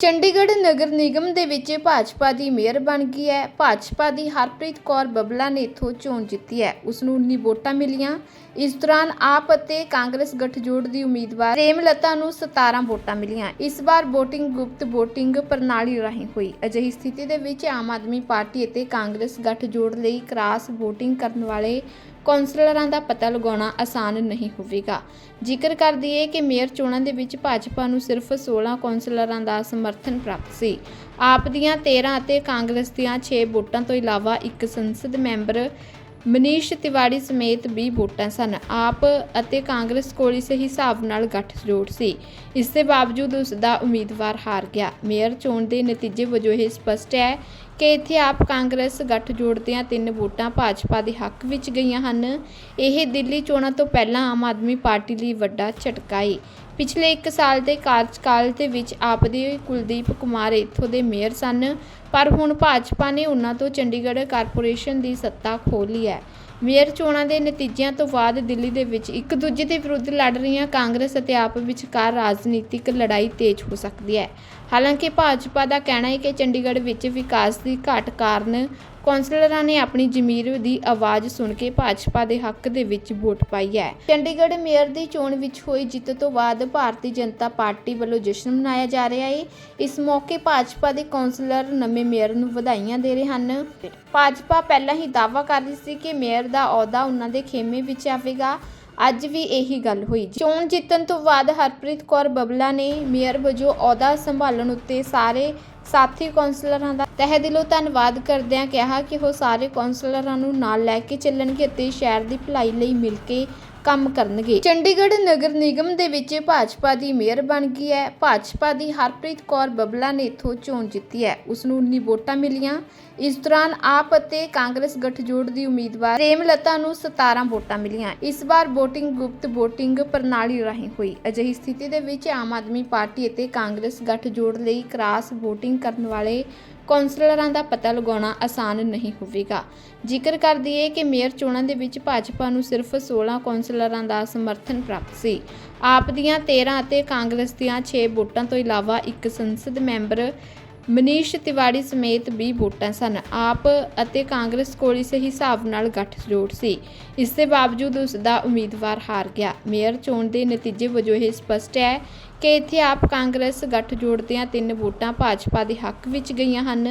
ਚੰਡੀਗੜ੍ਹ ਨਗਰ ਨਿਗਮ ਦੇ ਵਿੱਚ ਭਾਜਪਾ ਦੀ ਮੇਅਰ ਬਣ ਗਈ ਹੈ। ਭਾਜਪਾ ਦੀ ਹਰਪ੍ਰੀਤ ਕੌਰ ਬੱਬਲਾ ਨੇ ਇੱਥੋਂ ਚੋਣ ਜਿੱਤੀ ਹੈ। ਉਸ ਨੂੰ 19 ਵੋਟਾਂ ਮਿਲੀਆਂ। ਇਸ ਦੌਰਾਨ ਆਪ ਅਤੇ ਕਾਂਗਰਸ ਗਠਜੋੜ ਦੀ ਉਮੀਦਵਾਰ ਪ੍ਰੇਮਲਤਾ ਨੂੰ 17 ਵੋਟਾਂ ਮਿਲੀਆਂ। ਇਸ ਵਾਰ VOTING ਗੁਪਤ VOTING ਪ੍ਰਣਾਲੀ ਰਾਹੀਂ ਹੋਈ। ਅਜਿਹੀ ਸਥਿਤੀ ਦੇ ਵਿੱਚ ਆਮ ਆਦਮੀ ਪਾਰਟੀ ਅਤੇ ਕਾਂਗਰਸ ਗਠਜੋੜ ਲਈ ਕ੍ਰਾਸ VOTING ਕਰਨ ਵਾਲੇ ਕੌਂਸਲਰਾਂ ਦਾ ਪਤਾ ਲਗਾਉਣਾ ਆਸਾਨ ਨਹੀਂ ਹੋਵੇਗਾ। ਜ਼ਿਕਰ ਕਰ ਦਈਏ ਕਿ ਮੇਅਰ ਚੋਣਾਂ ਦੇ ਵਿੱਚ ਭਾਜਪਾ ਨੂੰ ਸਿਰਫ 16 ਕੌਂਸਲਰਾਂ ਦਾ ਸਮਰਥਨ ਪ੍ਰਾਪਤ ਸੀ। ਆਪ ਦੀਆਂ 13 ਅਤੇ ਕਾਂਗਰਸ ਦੀਆਂ 6 ਵੋਟਾਂ ਤੋਂ ਇਲਾਵਾ ਇੱਕ ਸੰਸਦ ਮੈਂਬਰ ਮਨੀਸ਼ ਤਿਵਾੜੀ ਸਮੇਤ 20 ਵੋਟਾਂ ਸਨ। ਆਪ ਅਤੇ ਕਾਂਗਰਸ ਕੋਲ ਇਸ ਹਿਸਾਬ ਨਾਲ ਗੱਠਜੋੜ ਸੀ। ਇਸ ਦੇ ਬਾਵਜੂਦ ਉਸ ਦਾ ਉਮੀਦਵਾਰ ਹਾਰ ਗਿਆ। ਮੇਅਰ ਚੋਣ ਦੇ ਨਤੀਜੇ ਵਜੋਂ ਇਹ ਸਪਸ਼ਟ ਹੈ ਕਿ ਇੱਥੇ ਆਪ ਕਾਂਗਰਸ ਗੱਠਜੋੜ ਦੀਆਂ ਤਿੰਨ ਵੋਟਾਂ ਭਾਜਪਾ ਦੇ ਹੱਕ ਵਿੱਚ ਗਈਆਂ ਹਨ। ਇਹ ਦਿੱਲੀ ਚੋਣਾਂ ਤੋਂ ਪਹਿਲਾਂ ਆਮ ਆਦਮੀ ਪਾਰਟੀ ਲਈ ਵੱਡਾ ਝਟਕਾ ਏ। ਪਿਛਲੇ 1 ਸਾਲ ਦੇ ਕਾਰਜਕਾਲ ਦੇ ਵਿੱਚ ਆਪ ਦੇ ਕੁਲਦੀਪ ਕੁਮਾਰ ਇੱਥੋਂ ਦੇ ਮੇਅਰ ਸਨ, ਪਰ ਹੁਣ ਭਾਜਪਾ ਨੇ ਉਹਨਾਂ ਤੋਂ ਚੰਡੀਗੜ੍ਹ ਕਾਰਪੋਰੇਸ਼ਨ ਦੀ ਸੱਤਾ ਖੋਹ ਲਈ ਹੈ। ਮੇਅਰ ਚੋਣਾਂ ਦੇ ਨਤੀਜਿਆਂ ਤੋਂ ਬਾਅਦ ਦਿੱਲੀ ਦੇ ਵਿੱਚ ਇੱਕ ਦੂਜੇ ਦੇ ਵਿਰੁੱਧ ਲੜ ਰਹੀਆਂ ਕਾਂਗਰਸ ਅਤੇ ਆਪ ਵਿਚਕਾਰ ਰਾਜਨੀਤਿਕ ਲੜਾਈ ਤੇਜ਼ ਹੋ ਸਕਦੀ ਹੈ। ਹਾਲਾਂਕਿ ਭਾਜਪਾ ਦਾ ਕਹਿਣਾ ਹੈ ਕਿ ਚੰਡੀਗੜ੍ਹ ਵਿੱਚ ਵਿਕਾਸ ਦੀ ਘਾਟ ਕਾਰਨ ਕੌਂਸਲਰਾਂ ਨੇ ਆਪਣੀ ਜ਼ਮੀਰ ਦੀ ਆਵਾਜ਼ ਸੁਣ ਕੇ ਭਾਜਪਾ ਦੇ ਹੱਕ ਦੇ ਵਿੱਚ ਵੋਟ ਪਾਈ ਹੈ। ਚੰਡੀਗੜ੍ਹ ਮੇਅਰ ਦੀ ਚੋਣ ਵਿੱਚ ਹੋਈ ਜਿੱਤ ਤੋਂ ਬਾਅਦ ਭਾਰਤੀ ਜਨਤਾ ਪਾਰਟੀ ਵੱਲੋਂ ਜਸ਼ਨ ਮਨਾਇਆ ਜਾ ਰਿਹਾ ਹੈ। ਇਸ ਮੌਕੇ ਭਾਜਪਾ ਦੇ ਕੌਂਸਲਰ ਨਵੇਂ ਮੇਅਰ ਨੂੰ ਵਧਾਈਆਂ ਦੇ ਰਹੇ ਹਨ। ਭਾਜਪਾ ਪਹਿਲਾਂ ਹੀ ਦਾਅਵਾ ਕਰ ਰਹੀ ਸੀ ਕਿ ਮੇਅਰ ਦਾ ਅਹੁਦਾ ਉਹਨਾਂ ਦੇ ਖੇਮੇ ਵਿੱਚ ਆਵੇਗਾ। ਅੱਜ ਵੀ ਇਹੀ ਗੱਲ ਹੋਈ। ਚੋਣ ਜਿੱਤਣ ਤੋਂ ਬਾਅਦ ਹਰਪ੍ਰੀਤ ਕੌਰ ਬਬਲਾ ਨੇ ਮੇਅਰ ਵਜੋਂ ਅਹੁਦਾ ਸੰਭਾਲਣ ਉੱਤੇ ਸਾਰੇ ਸਾਥੀ ਕੌਂਸਲਰਾਂ ਦਾ ਤਹਿ ਦਿਲੋਂ ਧੰਨਵਾਦ ਕਰਦਿਆਂ ਕਿਹਾ ਕਿ ਉਹ ਸਾਰੇ ਕੌਂਸਲਰਾਂ ਨੂੰ ਨਾਲ ਲੈ ਕੇ ਚੱਲਣਗੇ ਅਤੇ ਸ਼ਹਿਰ ਦੀ ਭਲਾਈ ਲਈ ਮਿਲ ਕੇ ਕੰਮ ਕਰਨਗੇ। ਚੰਡੀਗੜ੍ਹ ਨਗਰ ਨਿਗਮ ਦੇ ਵਿੱਚ ਭਾਜਪਾ ਦੀ ਮੇਅਰ ਬਣ ਗਈ ਹੈ। ਭਾਜਪਾ ਦੀ ਹਰਪ੍ਰੀਤ ਕੌਰ ਬਬਲਾ ਨੇ ਇੱਥੋਂ ਚੋਣ ਜਿੱਤੀ ਹੈ। ਉਸ ਨੂੰ 19 ਵੋਟਾਂ ਮਿਲੀਆਂ। ਇਸ ਦੌਰਾਨ ਆਪ ਅਤੇ ਕਾਂਗਰਸ ਗਠਜੋੜ ਦੀ ਉਮੀਦਵਾਰ ਪ੍ਰੇਮਲਤਾ ਨੂੰ 17 ਵੋਟਾਂ ਮਿਲੀਆਂ। ਇਸ ਵਾਰ VOTING ਗੁਪਤ VOTING ਪ੍ਰਣਾਲੀ ਰਾਹੀਂ ਹੋਈ। ਅਜਿਹੀ ਸਥਿਤੀ ਦੇ ਵਿੱਚ ਆਮ ਆਦਮੀ ਪਾਰਟੀ ਅਤੇ ਕਾਂਗਰਸ ਗਠਜੋੜ ਲਈ ਕ੍ਰਾਸ VOTING ਕਰਨ ਵਾਲੇ ਕੌਂਸਲਰਾਂ ਦਾ ਪਤਾ ਲਗਾਉਣਾ ਆਸਾਨ ਨਹੀਂ ਹੋਵੇਗਾ। ਜ਼ਿਕਰ ਕਰ ਦਈਏ ਕਿ ਮੇਅਰ ਚੋਣਾਂ ਦੇ ਵਿੱਚ ਭਾਜਪਾ ਨੂੰ ਸਿਰਫ 16 ਕੌਂਸਲਰਾਂ ਦਾ ਸਮਰਥਨ ਪ੍ਰਾਪਤ ਸੀ। ਆਪ ਦੀਆਂ 13 ਅਤੇ ਕਾਂਗਰਸ ਦੀਆਂ 6 ਵੋਟਾਂ ਤੋਂ ਇਲਾਵਾ ਇੱਕ ਸੰਸਦ ਮੈਂਬਰ ਮਨੀਸ਼ ਤਿਵਾੜੀ ਸਮੇਤ 20 ਵੋਟਾਂ ਸਨ। ਆਪ ਅਤੇ ਕਾਂਗਰਸ ਕੋਲ ਇਸ ਹਿਸਾਬ ਨਾਲ ਗੱਠਜੋੜ ਸੀ। ਇਸ ਦੇ ਬਾਵਜੂਦ ਉਸ ਦਾ ਉਮੀਦਵਾਰ ਹਾਰ ਗਿਆ। ਮੇਅਰ ਚੋਣ ਦੇ ਨਤੀਜੇ ਵਜੋਂ ਇਹ ਸਪਸ਼ਟ ਹੈ ਕਿ ਇੱਥੇ ਆਪ ਕਾਂਗਰਸ ਗੱਠਜੋੜ ਦੀਆਂ ਤਿੰਨ ਵੋਟਾਂ ਭਾਜਪਾ ਦੇ ਹੱਕ ਵਿੱਚ ਗਈਆਂ ਹਨ।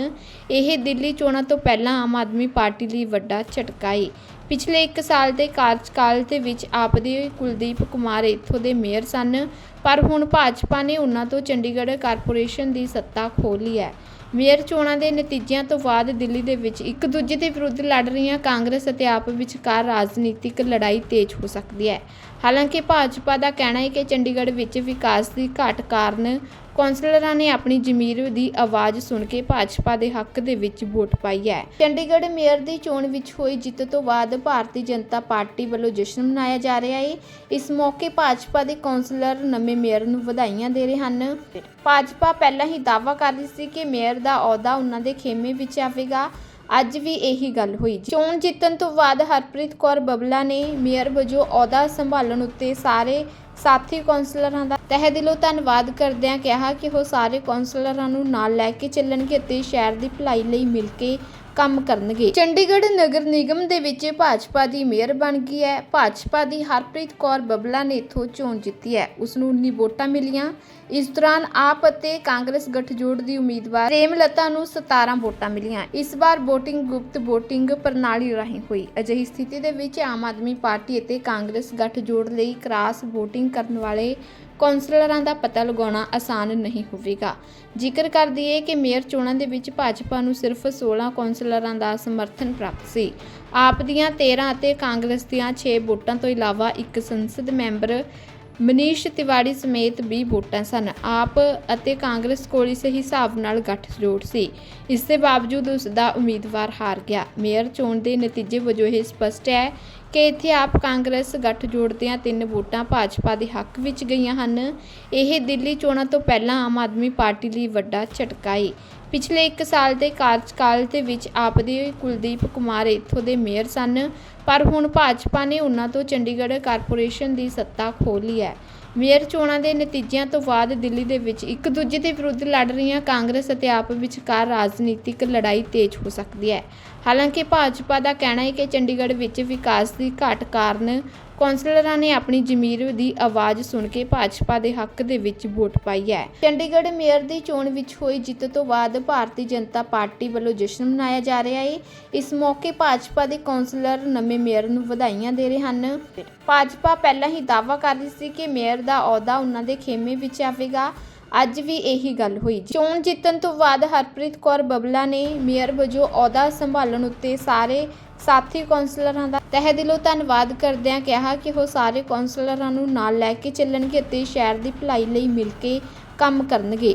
ਇਹ ਦਿੱਲੀ ਚੋਣਾਂ ਤੋਂ ਪਹਿਲਾਂ ਆਮ ਆਦਮੀ ਪਾਰਟੀ ਲਈ ਵੱਡਾ ਝਟਕਾ ਹੈ ਪਿਛਲੇ 1 ਸਾਲ ਦੇ ਕਾਰਜਕਾਲ ਦੇ ਵਿੱਚ ਆਪ ਦੇ ਕੁਲਦੀਪ ਕੁਮਾਰ ਇੱਥੋਂ ਦੇ ਮੇਅਰ ਸਨ, ਪਰ ਹੁਣ ਭਾਜਪਾ ਨੇ ਉਹਨਾਂ ਤੋਂ ਚੰਡੀਗੜ੍ਹ ਕਾਰਪੋਰੇਸ਼ਨ ਦੀ ਸੱਤਾ ਖੋਹ ਲਈ ਹੈ। ਮੇਅਰ ਚੋਣਾਂ ਦੇ ਨਤੀਜਿਆਂ ਤੋਂ ਬਾਅਦ ਦਿੱਲੀ ਦੇ ਵਿੱਚ ਇੱਕ ਦੂਜੇ ਦੇ ਵਿਰੁੱਧ ਲੜ ਰਹੀਆਂ ਕਾਂਗਰਸ ਅਤੇ ਆਪ ਵਿਚਕਾਰ ਰਾਜਨੀਤਿਕ ਲੜਾਈ ਤੇਜ਼ ਹੋ ਸਕਦੀ ਹੈ। ਹਾਲਾਂਕਿ ਭਾਜਪਾ ਦਾ ਕਹਿਣਾ ਹੈ ਕਿ ਚੰਡੀਗੜ੍ਹ ਵਿੱਚ ਵਿਕਾਸ ਦੀ ਘਾਟ ਕਾਰਨ ਕੌਂਸਲਰਾਂ ਨੇ ਆਪਣੀ ਜ਼ਮੀਰ ਦੀ ਆਵਾਜ਼ ਸੁਣ ਕੇ ਭਾਜਪਾ ਦੇ ਹੱਕ ਦੇ ਵਿੱਚ ਵੋਟ ਪਾਈ ਹੈ। ਚੰਡੀਗੜ੍ਹ ਮੇਅਰ ਦੀ ਚੋਣ ਵਿੱਚ ਹੋਈ ਜਿੱਤ ਤੋਂ ਬਾਅਦ ਭਾਰਤੀ ਜਨਤਾ ਪਾਰਟੀ ਵੱਲੋਂ ਜਸ਼ਨ ਮਨਾਇਆ ਜਾ ਰਿਹਾ ਹੈ ਇਸ ਮੌਕੇ ਭਾਜਪਾ ਦੇ ਕੌਂਸਲਰ ਨਵੇਂ ਮੇਅਰ ਨੂੰ ਵਧਾਈਆਂ ਦੇ ਰਹੇ ਹਨ। ਭਾਜਪਾ ਪਹਿਲਾਂ ਹੀ ਦਾਅਵਾ ਕਰ ਰਹੀ ਸੀ ਕਿ ਮੇਅਰ ਦਾ ਅਹੁਦਾ ਉਹਨਾਂ ਦੇ ਖੇਮੇ ਵਿੱਚ ਆਵੇਗਾ। ਅੱਜ ਵੀ ਇਹੀ ਗੱਲ ਹੋਈ। ਚੋਣ ਜਿੱਤਣ ਤੋਂ ਬਾਅਦ ਹਰਪ੍ਰੀਤ ਕੌਰ ਬਬਲਾ ਨੇ ਮੇਅਰ ਵਜੋਂ ਅਹੁਦਾ ਸੰਭਾਲਣ ਉੱਤੇ ਸਾਰੇ ਸਾਥੀ ਕੌਂਸਲਰਾਂ ਦਾ ਤਹਿ ਦਿਲੋਂ ਧੰਨਵਾਦ ਕਰਦਿਆਂ ਕਿਹਾ ਕਿ ਉਹ ਸਾਰੇ ਕੌਂਸਲਰਾਂ ਨੂੰ ਨਾਲ ਲੈ ਕੇ ਚੱਲਣਗੇ ਅਤੇ ਸ਼ਹਿਰ ਦੀ ਭਲਾਈ ਲਈ ਮਿਲ ਕੇ ਕੰਮ ਕਰਨਗੇ। ਚੰਡੀਗੜ੍ਹ ਨਗਰ ਨਿਗਮ ਦੇ ਵਿੱਚ ਭਾਜਪਾ ਦੀ ਮੇਅਰ ਬਣ ਗਈ ਹੈ। ਭਾਜਪਾ ਦੀ ਹਰਪ੍ਰੀਤ ਕੌਰ ਬਬਲਾ ਨੇ ਇੱਥੋਂ ਚੋਣ ਜਿੱਤੀ ਹੈ। ਉਸ ਨੂੰ 19 ਵੋਟਾਂ ਮਿਲੀਆਂ। ਇਸ ਦੌਰਾਨ ਆਪ ਅਤੇ ਕਾਂਗਰਸ ਗਠਜੋੜ ਦੀ ਉਮੀਦਵਾਰ ਪ੍ਰੇਮਲਤਾ ਨੂੰ 17 ਵੋਟਾਂ ਮਿਲੀਆਂ। ਇਸ ਵਾਰ VOTING ਗੁਪਤ VOTING ਪ੍ਰਣਾਲੀ ਰਾਹੀਂ ਹੋਈ। ਅਜਿਹੀ ਸਥਿਤੀ ਦੇ ਵਿੱਚ ਆਮ ਆਦਮੀ ਪਾਰਟੀ ਅਤੇ ਕਾਂਗਰਸ ਗਠਜੋੜ ਲਈ ਕ੍ਰਾਸ VOTING ਕਰਨ ਵਾਲੇ ਕੌਂਸਲਰਾਂ ਦਾ ਪਤਾ ਲਗਾਉਣਾ ਆਸਾਨ ਨਹੀਂ ਹੋਵੇਗਾ। ਜ਼ਿਕਰ ਕਰ ਦਈਏ ਕਿ ਮੇਅਰ ਚੋਣਾਂ ਦੇ ਵਿੱਚ ਭਾਜਪਾ ਨੂੰ ਸਿਰਫ 16 ਕੌਂਸਲਰਾਂ ਦਾ ਸਮਰਥਨ ਪ੍ਰਾਪਤ ਸੀ। ਆਪ ਦੀਆਂ 13 ਅਤੇ ਕਾਂਗਰਸ ਦੀਆਂ 6 ਵੋਟਾਂ ਤੋਂ ਇਲਾਵਾ ਇੱਕ ਸੰਸਦ ਮੈਂਬਰ ਮਨੀਸ਼ ਤਿਵਾੜੀ ਸਮੇਤ 20 ਵੋਟਾਂ ਸਨ। ਆਪ ਅਤੇ ਕਾਂਗਰਸ ਕੋਲ ਇਸ ਹਿਸਾਬ ਨਾਲ ਗੱਠਜੋੜ ਸੀ। ਇਸ ਦੇ ਬਾਵਜੂਦ ਉਸ ਦਾ ਉਮੀਦਵਾਰ ਹਾਰ ਗਿਆ। ਮੇਅਰ ਚੋਣ ਦੇ ਨਤੀਜੇ ਵਜੋਂ ਇਹ ਸਪਸ਼ਟ ਹੈ ਕਿ ਇੱਥੇ ਆਪ ਕਾਂਗਰਸ ਗੱਠਜੋੜ ਦੀਆਂ ਤਿੰਨ ਵੋਟਾਂ ਭਾਜਪਾ ਦੇ ਹੱਕ ਵਿੱਚ ਗਈਆਂ ਹਨ। ਇਹ ਦਿੱਲੀ ਚੋਣਾਂ ਤੋਂ ਪਹਿਲਾਂ ਆਮ ਆਦਮੀ ਪਾਰਟੀ ਲਈ ਵੱਡਾ ਝਟਕਾ ਏ। ਪਿਛਲੇ 1 ਸਾਲ ਦੇ ਕਾਰਜਕਾਲ ਦੇ ਵਿੱਚ ਆਪ ਦੇ ਕੁਲਦੀਪ ਕੁਮਾਰ ਇੱਥੋਂ ਦੇ ਮੇਅਰ ਸਨ, ਪਰ ਹੁਣ ਭਾਜਪਾ ਨੇ ਉਹਨਾਂ ਤੋਂ ਚੰਡੀਗੜ੍ਹ ਕਾਰਪੋਰੇਸ਼ਨ ਦੀ ਸੱਤਾ ਖੋਹ ਲਈ ਹੈ। ਮੇਅਰ ਚੋਣਾਂ ਦੇ ਨਤੀਜਿਆਂ ਤੋਂ ਬਾਅਦ ਦਿੱਲੀ ਦੇ ਵਿੱਚ ਇੱਕ ਦੂਜੇ ਦੇ ਵਿਰੁੱਧ ਲੜ ਰਹੀਆਂ ਕਾਂਗਰਸ ਅਤੇ ਆਪ ਵਿਚਕਾਰ ਰਾਜਨੀਤਿਕ ਲੜਾਈ ਤੇਜ਼ ਹੋ ਸਕਦੀ ਹੈ। ਹਾਲਾਂਕਿ ਭਾਜਪਾ ਦਾ ਕਹਿਣਾ ਹੈ ਕਿ ਚੰਡੀਗੜ੍ਹ ਵਿੱਚ ਵਿਕਾਸ ਦੀ ਘਾਟ ਕਾਰਨ ਕੌਂਸਲਰਾਂ ਨੇ ਆਪਣੀ ਜ਼ਮੀਰ ਦੀ ਆਵਾਜ਼ ਸੁਣ ਕੇ ਭਾਜਪਾ ਦੇ ਹੱਕ ਦੇ ਵਿੱਚ ਵੋਟ ਪਾਈ ਹੈ। ਚੰਡੀਗੜ੍ਹ ਮੇਅਰ ਦੀ ਚੋਣ ਵਿੱਚ ਹੋਈ ਜਿੱਤ ਤੋਂ ਬਾਅਦ ਭਾਰਤੀ ਜਨਤਾ ਪਾਰਟੀ ਵੱਲੋਂ ਜਸ਼ਨ ਮਨਾਇਆ ਜਾ ਰਿਹਾ ਹੈ ਇਸ ਮੌਕੇ ਭਾਜਪਾ ਦੇ ਕੌਂਸਲਰ ਨਵੇਂ ਮੇਅਰ ਨੂੰ ਵਧਾਈਆਂ ਦੇ ਰਹੇ ਹਨ। ਭਾਜਪਾ ਪਹਿਲਾਂ ਹੀ ਦਾਅਵਾ ਕਰ ਰਹੀ ਸੀ ਕਿ ਮੇਅਰ ਦਾ ਅਹੁਦਾ ਉਹਨਾਂ ਦੇ ਖੇਮੇ ਵਿੱਚ ਆਵੇਗਾ। ਅੱਜ ਵੀ ਇਹੀ ਗੱਲ ਹੋਈ। ਚੋਣ ਜਿੱਤਣ ਤੋਂ ਬਾਅਦ ਹਰਪ੍ਰੀਤ ਕੌਰ ਬਬਲਾ ਨੇ ਮੇਅਰ ਵਜੋਂ ਅਹੁਦਾ ਸੰਭਾਲਣ ਉੱਤੇ ਸਾਰੇ ਸਾਥੀ ਕੌਂਸਲਰਾਂ ਦਾ ਤਹਿ ਦਿਲੋਂ ਧੰਨਵਾਦ ਕਰਦਿਆਂ ਕਿਹਾ ਕਿ ਉਹ ਸਾਰੇ ਕੌਂਸਲਰਾਂ ਨੂੰ ਨਾਲ ਲੈ ਕੇ ਚੱਲਣਗੇ ਅਤੇ ਸ਼ਹਿਰ ਦੀ ਭਲਾਈ ਲਈ ਮਿਲ ਕੇ ਕੰਮ ਕਰਨਗੇ।